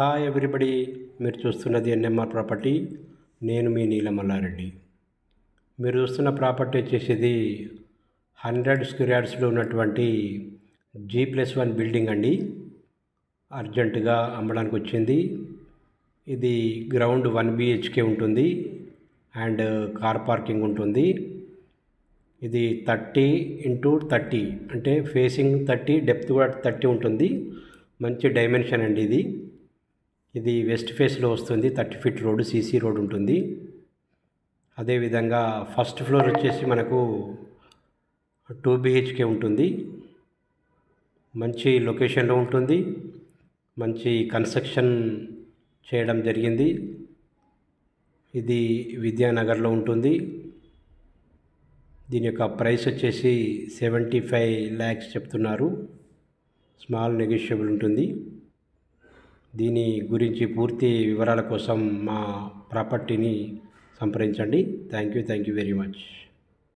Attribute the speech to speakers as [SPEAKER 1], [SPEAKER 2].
[SPEAKER 1] Hi everybody మీరు చూస్తున్నది NMR property నేను మీ నీలమల్లారెడ్డి. మీరు చూస్తున్న ప్రాపర్టీ వచ్చేసి హండ్రెడ్ స్క్వేర్ యార్డ్స్లో ఉన్నటువంటి జీ ప్లస్ వన్ బిల్డింగ్ అండి. అర్జెంటుగా అమ్మడానికి వచ్చింది. ఇది గ్రౌండ్ వన్ బిహెచ్కే ఉంటుంది అండ్ కార్ పార్కింగ్ ఉంటుంది. ఇది థర్టీ ఇంటూ థర్టీ అంటే ఫేసింగ్ థర్టీ డెప్త్ కూడా థర్టీ ఉంటుంది. మంచి డైమెన్షన్ అండి ఇది. ఇది వెస్ట్ ఫేస్లో వస్తుంది thirty feet road CC road ఉంటుంది. అదేవిధంగా ఫస్ట్ ఫ్లోర్ వచ్చేసి మనకు టూ బిహెచ్కే ఉంటుంది. మంచి లొకేషన్లో ఉంటుంది. మంచి కన్స్ట్రక్షన్ చేయడం జరిగింది. ఇది విద్యానగర్లో ఉంటుంది. దీని యొక్క ప్రైస్ వచ్చేసి సెవెంటీ ఫైవ్ ల్యాక్స్ చెప్తున్నారు. స్మాల్ నెగోషియబుల్ ఉంటుంది. దీని గురించి పూర్తి వివరాల కోసం మా ప్రాపర్టీని సంప్రదించండి. Thank you thank you very much.